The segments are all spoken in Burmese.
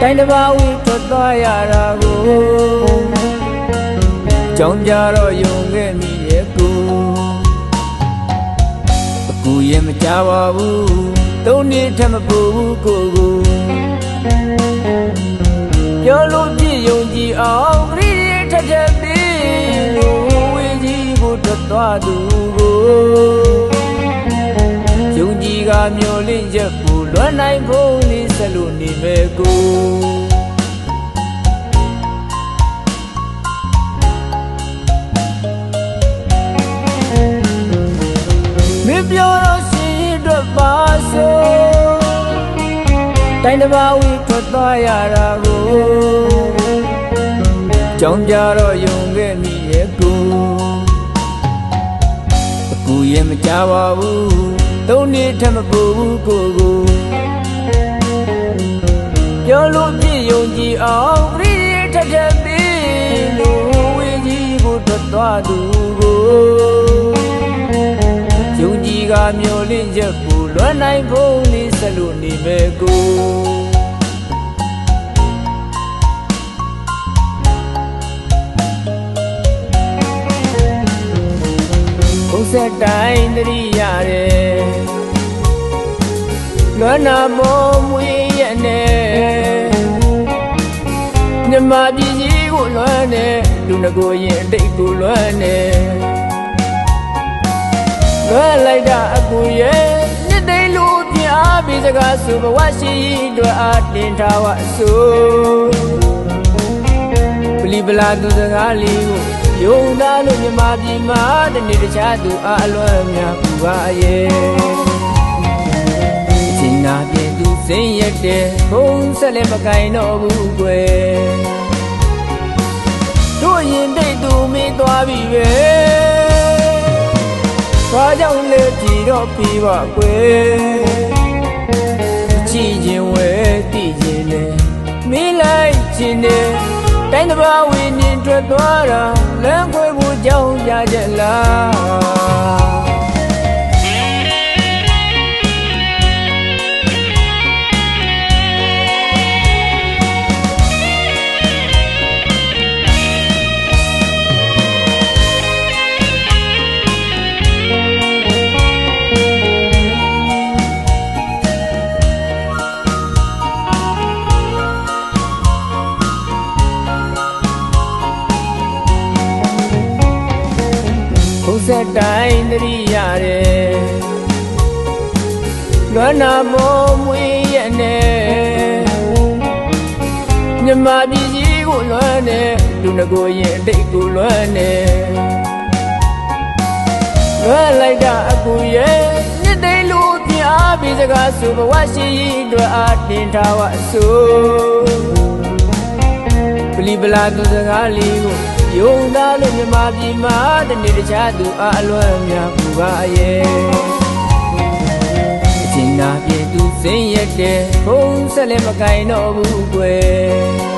တိုင်းတစ်ပါးဝီထွက်သွားရတာကိုကြောင်းကြတော့ယုံခဲ့မိရဲ့ကိုအကူရင်မကြပါဘူးသုံးနှစ်ထက်မပူဘူးကိုကိုပြောလို့ပြည့်ယုံကြည်အောင်ခရီးရထက်ထက်ပြီးလို့ဝေကြီးကိုထွက်သွားသူကိုယုံကြည်ကမျောလင့်ချက်ပူလွမ်းနိုင်ဖို့ ပြောတော့ရှင်ရင်အတွက်ပါဆိုတိုင်းတစ်ပါးဝီထွက်သွားရတာကိုကြောင်းကြတော့ယုံခဲ့မိရဲ့ကိုအကူရင်မကြပါဘူးသုံးနှစ်ထက်မပူဘူးကိုကိုပြောလို့ပြည့်ယုံကြည်အောင်ခရီးထက်ထက်ပြီးလို့ဝေကြီးကိုထွက်သွားသူကိုယုံ ကြည်ကမျောလင့်ချက်ပူလွမ်းနိုင်ဖို့လေးဆက်လို့နေမဲ့ကိုဘုံဆက်တိုင်းတရိရတယ်လွမ်းနာမောမွေးရနဲ့မြမပြည်ကြီးကိုလွမ်းနေလူငကိုရင်အတိတ်ကိုလွမ်းနေ လွမ်းလိုက်တာအကူရဲ့နှစ်သိန်းလူပြအားပြီးစကားဆိုဘဝရှိတို့အားတင်ထားဝအဆိုပလီပလာသူစကားလေးကိုယုံသားလို့မြမပြည်မှာတနေ့တခြားသူအားအလွမ်းများပူပါရဲ့အချင်းနာပြေသူစိမ့်ရက်တဲ့ဘုံဆက်လည်းမကင်တော့ဘူးကွယ်တို့ရင်တိတ်သူမင်းသွားပြီပဲ တော့ပြီပါကွယ်ကြည်ခြင်းဝဲတည်ခြင်းနဲ့မင်းလိုက်ခြင်းနဲ့တိုင်းတစ်ပါးဝင်းနေထွက်သွားတာလမ်းခွဲဖို့ကြောင်းကြကြလား ဘုံဆက်တိုင်းတရိရတယ်လွမ်းနာမောမွေးရနဲ့မြမပြည်ကြီးကိုလွမ်းနေလူငကိုရင်အတိတ်ကိုလွမ်းနေလွမ်းလိုက်တာအကူရဲ့နှစ်သိန်းလူပြအားပြီးစကားဆိုဘဝရှိတို့အားတင်ထားဝအဆိုပလီပလာသူစကားလေးကို ယုံသားလို့မြမပြည်မှာတနေ့တခြားသူအားအလွမ်းများပူပါရဲ့အချင်းနာပြေသူစိမ့်ရက်တဲ့ဘုံဆက်လည်းမကင်တော့ဘူးကွယ်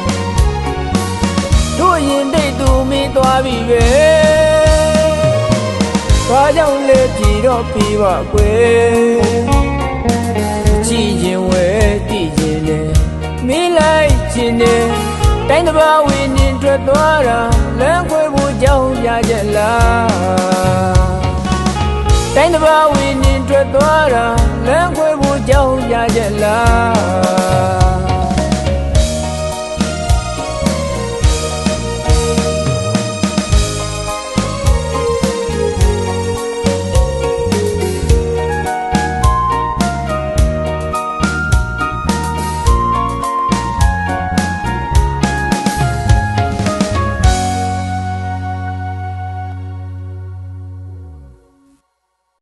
တို့ရင်တိတ်သူမင်းသွားပြီပဲဘာကြောင့်လဲကြည်တော့ပြီပါကွယ်ကြည်ခြင်းဝဲတည်ခြင်းနဲ့မင်းလိုက်ခြင်းနဲ့တိုင်းတစ်ပါးဝင်းနေ ထွက်သွားတာလမ်းခွဲဖို့ကြောင်းပြချက်လားတိုင်းတစ်ပါးဝင်းရင်ထွက်သွားတာလမ်းခွဲဖို့ကြောင်းပြချက်လား